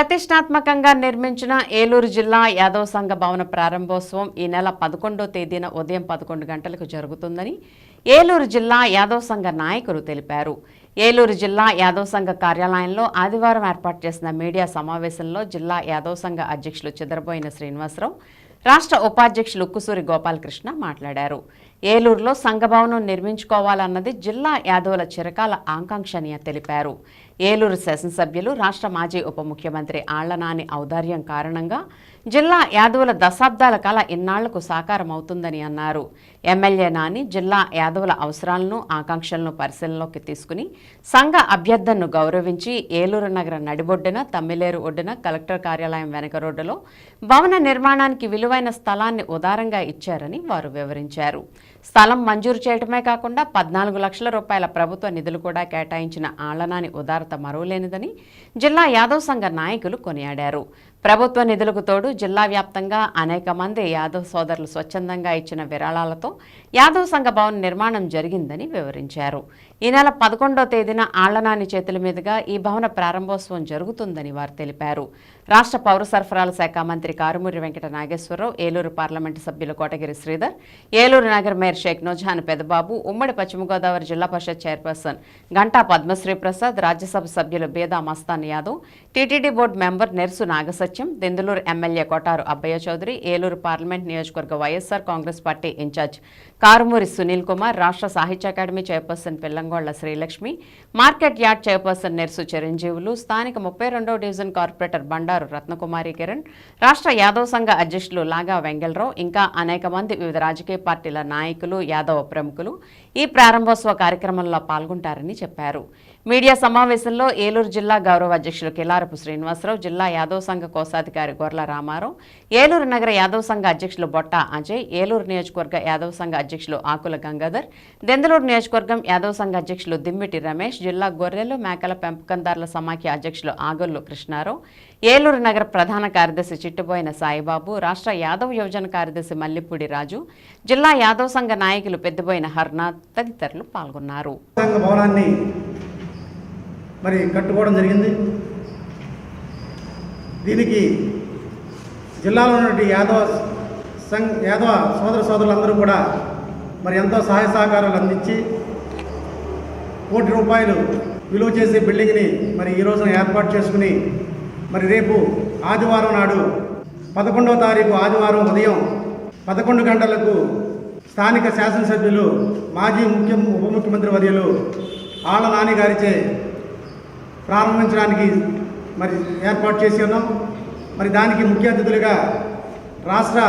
ప్రతిష్టాత్మకంగా నిర్మించిన ఏలూరు జిల్లా యాదవ్ సంఘ భవన ప్రారంభోత్సవం ఈ నెల పదకొండో తేదీన ఉదయం పదకొండు గంటలకు జరుగుతుందని ఏలూరు జిల్లా యాదవ్ సంఘ నాయకులు తెలిపారు. ఏలూరు జిల్లా యాదవ్ సంఘ కార్యాలయంలో ఆదివారం ఏర్పాటు చేసిన మీడియా సమావేశంలో జిల్లా యాదవ్ సంఘ అధ్యక్షులు చిద్రబోయిన శ్రీనివాసరావు రాష్ట్ర ఉపాధ్యక్షులు ఉక్కుసూరి గోపాలకృష్ణ మాట్లాడారు. ఏలూరులో సంఘభవనం నిర్మించుకోవాలన్నది జిల్లా యాదవుల చిరకాల ఆకాంక్ష అని తెలిపారు. ఏలూరు శాసనసభ్యులు రాష్ట్ర మాజీ ఉప ముఖ్యమంత్రి ఆళ్ళనాని ఔదార్యం కారణంగా జిల్లా యాదవుల దశాబ్దాల కాల ఇన్నాళ్ళకు సాకారం అవుతుందని అన్నారు. ఎమ్మెల్యే నాని జిల్లా యాదవుల అవసరాలను ఆకాంక్షలను పరిశీలనలోకి తీసుకుని సంఘ అభ్యర్థనను గౌరవించి ఏలూరు నగర నడిబొడ్డున తమ్మిలేరు ఒడ్డున కలెక్టర్ కార్యాలయం వెనక రోడ్డులో భవన నిర్మాణానికి విలువైన స్థలాన్ని ఉదారంగా ఇచ్చారని వారు వివరించారు. స్థలం మంజూరు చేయడమే కాకుండా పద్నాలుగు లక్షల రూపాయల ప్రభుత్వ నిధులు కూడా కేటాయించిన ఆళ్ళనాని ఉదారత మరువలేనిదని జిల్లా యాదవ్ సంఘ నాయకులు కొనియాడారు. ప్రభుత్వ నిధులకు తోడు జిల్లా వ్యాప్తంగా అనేక మంది యాదవ్ సోదరులు స్వచ్ఛందంగా ఇచ్చిన విరాళాలతో యాదవ్ సంఘ భవన్ నిర్మాణం జరిగిందని వివరించారు. ఈ నెల పదకొండో తేదీన ఆళ్ళనాని చేతుల మీదుగా ఈ భవన ప్రారంభోత్సవం జరుగుతుందని వారు తెలిపారు. రాష్ట్ర పౌర సరఫరాల శాఖ మంత్రి కారుమూరి వెంకట నాగేశ్వరరావు ఏలూరు పార్లమెంటు సభ్యులు కోటగిరి శ్రీధర్ ఏలూరు నగర మేయర్ షేక్ నోజాన్ పెదబాబు ఉమ్మడి పశ్చిమ గోదావరి జిల్లా పరిషత్ చైర్పర్సన్ గంటా పద్మశ్రీ ప్రసాద్ రాజ్యసభ సభ్యులు Beda Mastan Yadav TTD board member Nersu Nagasatya Denduluru MLA Kotaru Abbaiah Chowdary Eluru parliament నియోజకవర్గ YSR Congress party in charge Karumuri Sunil Kumar రాష్ట్ర Sahitya Akademi chairperson Pillangolla Srilakshmi market yard chairperson Nersu Chiranjeevulu స్థానిక ముప్పై రెండో division corporator Bandaru Ratnakumari Kiran రాష్ట్ర యాదవ్ సంఘ అధ్యక్షులు లాగా వెంగళరావు ఇంకా అనేక మంది వివిధ రాజకీయ పార్టీల నాయకులు యాదవ ప్రముఖులు ఈ ప్రారంభోత్సవ కార్యక్రమంలో పాల్గొంటారని చెప్పారు. మీడియా సమావేశంలో ఏలూరు జిల్లా గౌరవ అధ్యక్షులు కిలారపు శ్రీనివాసరావు జిల్లా యాదవ్ సంఘ కోశాధికారి గొర్ల రామారావు ఏలూరు నగర యాదవ్ సంఘ అధ్యక్షులు బొట్ట అజయ్ ఏలూరు నియోజకవర్గ యాదవ్ సంఘ అధ్యక్షులు ఆకుల గంగాధర్ దెందలూరు నియోజకవర్గం యాదవ్ సంఘ అధ్యక్షులు దిమ్మిటి రమేష్ జిల్లా గొర్రెలు మేకల పెంపకందారుల సమాఖ్య అధ్యక్షులు ఆగొల్లు కృష్ణారావు ఏలూరు నగర ప్రధాన కార్యదర్శి చిట్టుబోయిన సాయిబాబు రాష్ట్ర యాదవ్ యువజన కార్యదర్శి మల్లిపూడి రాజు జిల్లా యాదవ్ సంఘ నాయకులు పెద్దబోయిన హర్నాథ్ తదితరులు పాల్గొన్నారు. మరి కట్టుకోవడం జరిగింది. దీనికి జిల్లాలో ఉన్నటువంటి యాదవ సంఘ యాదవ సోదర సోదరులందరూ కూడా మరి ఎంతో సహాయ సహకారాలు అందించి కోటి రూపాయలు విలువ చేసే బిల్డింగ్ని మరి ఈ రోజున ఏర్పాటు చేసుకుని మరి రేపు ఆదివారం నాడు పదకొండవ తారీఖు ఆదివారం ఉదయం పదకొండు గంటలకు స్థానిక శాసనసభ్యులు మాజీ ముఖ్య ఉప ముఖ్యమంత్రి వర్యులు ఆళ్ళ నాని గారిచే ప్రారంభించడానికి మరి ఏర్పాటు చేసి ఉన్నాం. మరి దానికి ముఖ్య అతిథులుగా రాష్ట్ర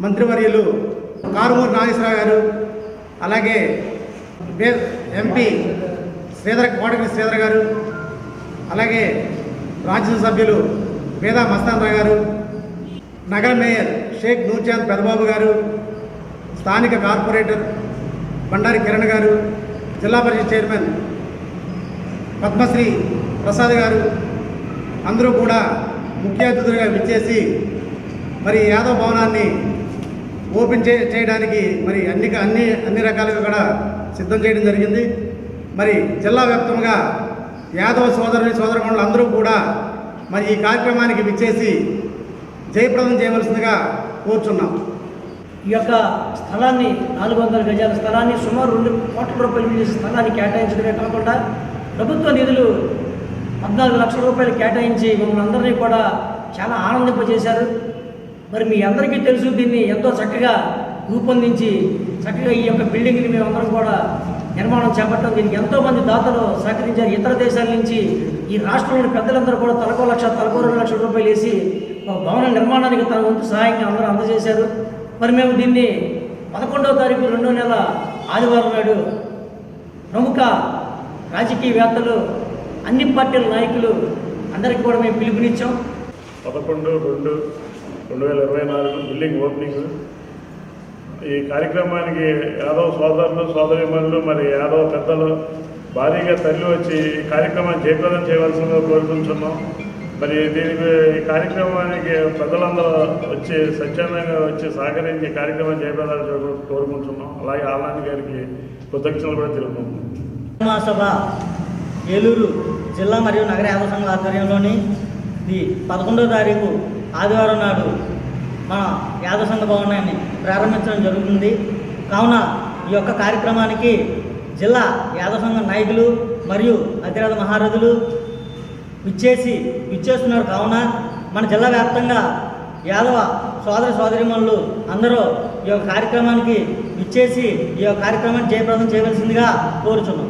మంత్రివర్యులు కారుమూరు నాగేశ్వరరావు గారు అలాగే ఎంపీ శ్రీధర్ కోటగిరి శ్రీధర్ గారు అలాగే రాజ్యసభ సభ్యులు వేదా మస్తానరావు గారు నగర మేయర్ షేక్ నూర్చాంద్ పెదబాబు గారు స్థానిక కార్పొరేటర్ బండారి కిరణ్ గారు జిల్లా పరిషత్ చైర్మన్ పద్మశ్రీ ప్రసాద్ గారు అందరూ కూడా ముఖ్య అతిథులుగా విచ్చేసి మరి యాదవ్ భవనాన్ని ఓపెన్ చే చేయడానికి మరి అన్ని అన్ని అన్ని రకాలుగా కూడా సిద్ధం చేయడం జరిగింది. మరి జిల్లా వ్యాప్తంగా యాదవ సోదరుని సోదరమణులు అందరూ కూడా మరి ఈ కార్యక్రమానికి విచ్చేసి జయప్రదం చేయవలసిందిగా కోరుచున్నాం. ఈ యొక్క స్థలాన్ని నాలుగు వందల గజాల స్థలాన్ని సుమారు రెండు కోట్ల రూపాయలు విలువ స్థలాన్ని కేటాయించడమే కాకుండా ప్రభుత్వ నిధులు పద్నాలుగు లక్షల రూపాయలు కేటాయించి మమ్మల్ని అందరినీ కూడా చాలా ఆనందింపజేశారు. మరి మీ అందరికీ తెలుసు దీన్ని ఎంతో చక్కగా రూపొందించి చక్కగా ఈ యొక్క బిల్డింగ్ని మేమందరం కూడా నిర్మాణం చేపట్టడం దీనికి ఎంతోమంది దాతలు సహకరించారు. ఇతర దేశాల నుంచి ఈ రాష్ట్రంలోని పెద్దలందరూ కూడా తలకో లక్ష తలకో రెండు లక్షల రూపాయలు వేసి ఒక భవన నిర్మాణానికి తన వంతు సహాయంగా అందరూ అందజేశారు. మరి మేము దీన్ని పదకొండవ తారీఖు రెండో నెల ఆదివారం నాడు ప్రముఖ రాజకీయవేత్తలు అన్ని పార్టీల నాయకులు అందరికీ కూడా మేము పిలుపునిచ్చాం. పదకొండు రెండు రెండు వేల ఇరవై నాలుగు బిల్డింగ్ ఓపెనింగ్. ఈ కార్యక్రమానికి యాదవ్ సోదరులు సోదరిమణులు మరి యాదవ్ పెద్దలు భారీగా తల్లి వచ్చి ఈ కార్యక్రమాన్ని జయప్రదం చేయవలసిందిగా కోరుకుంటున్నాం. మరి దీనికి ఈ కార్యక్రమానికి ప్రజలందరూ వచ్చి స్వచ్ఛందంగా వచ్చి సహకరించి కార్యక్రమం కార్యక్రమాన్ని జయప్రదం కోరుకుంటున్నాం. అలాగే ఆలాని గారికి కృతజ్ఞతలు కూడా తెలుపుకుంటున్నాం. మహాసభ ఏలూరు జిల్లా మరియు నగర యాదవ సంఘం ఆధ్వర్యంలోని ఇది పదకొండో తారీఖు ఆదివారం నాడు మన యాదవ సంఘ భవనాన్ని ప్రారంభించడం జరుగుతుంది. కావున ఈ యొక్క కార్యక్రమానికి జిల్లా యాదవ సంఘ నాయకులు మరియు అతిరథ మహారథులు విచ్చేసి విచ్చేస్తున్నారు. కావున మన జిల్లా వ్యాప్తంగా యాదవ సోదర సోదరిమణులు అందరూ ఈ యొక్క కార్యక్రమానికి విచ్చేసి ఈ యొక్క కార్యక్రమాన్ని జయప్రదం చేయవలసిందిగా కోరుచున్నాం.